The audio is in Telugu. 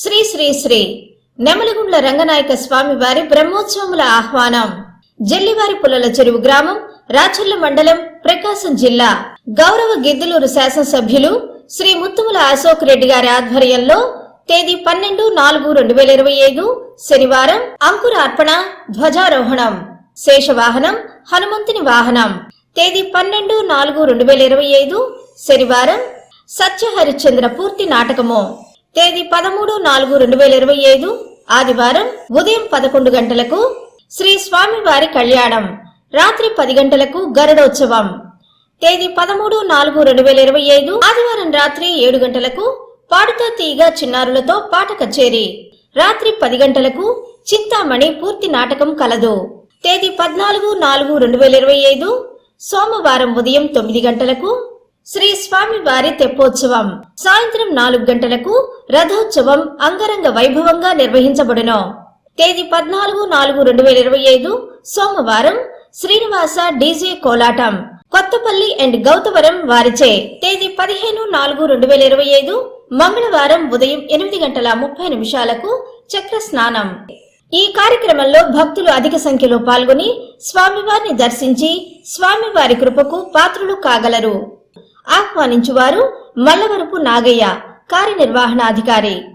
శ్రీ శ్రీ శ్రీ నెమలిగుండ్ల రంగనాయక స్వామి వారి బ్రహ్మోత్సవముల ఆహ్వానం. జల్లివారి పుల్లల చెరువు గ్రామం రాచర్ల మండలం ప్రకాశం జిల్లా. గౌరవ గిద్దలూరు శాసనసభ్యులు శ్రీ ముత్తుముల అశోక్ రెడ్డి గారి ఆధ్వర్యంలో తేదీ పన్నెండు నాలుగు రెండు వేల ఇరవై ఐదు శనివారం అంకురార్పణ ధ్వజారోహణం. శేషవాహనం హనుమంతుని వాహనం. తేదీ పన్నెండు నాలుగు రెండు వేల ఇరవై ఐదు శనివారం సత్య హరిశ్చంద్ర పూర్తి నాటకము. తేదీ పదమూడు నాలుగు రెండు వేల ఇరవై ఐదు ఆదివారం ఉదయం పదకొండు గంటలకు శ్రీ స్వామివారి కళ్యాణం రాత్రి పది గంటలకు గరుడోత్సవం. తేదీ పదమూడు నాలుగు రెండు వేల ఇరవై ఐదు ఆదివారం రాత్రి ఏడు గంటలకు పాడుతో తీగ చిన్నారులతో పాట కచేరి. రాత్రి పది గంటలకు చింతామణి పూర్తి నాటకం కలదు. తేదీ పద్నాలుగు నాలుగు రెండు వేల ఇరవై ఐదు సోమవారం ఉదయం తొమ్మిది గంటలకు శ్రీ స్వామి వారి తెప్పోత్సవం. సాయంత్రం నాలుగు గంటలకు రథోత్సవం అంగరంగ వైభవంగా నిర్వహించబడును. తేదీ పద్నాలుగు నాలుగు రెండు వేల ఇరవై ఐదు సోమవారం శ్రీనివాస డీజే కోలాటం కొత్తపల్లి అండ్ గౌతవరం వారిచే. తేదీ పదిహేను నాలుగు రెండు వేల ఇరవై ఐదు మంగళవారం ఉదయం ఎనిమిది గంటల ముప్పై నిమిషాలకు చక్ర స్నానం. ఈ కార్యక్రమంలో భక్తులు అధిక సంఖ్యలో పాల్గొని స్వామివారిని దర్శించి స్వామివారి కృపకు పాత్రులు కాగలరు. ఆహ్వానించువారు మల్లవరపు నాగయ్య కార్యనిర్వహణాధికారి.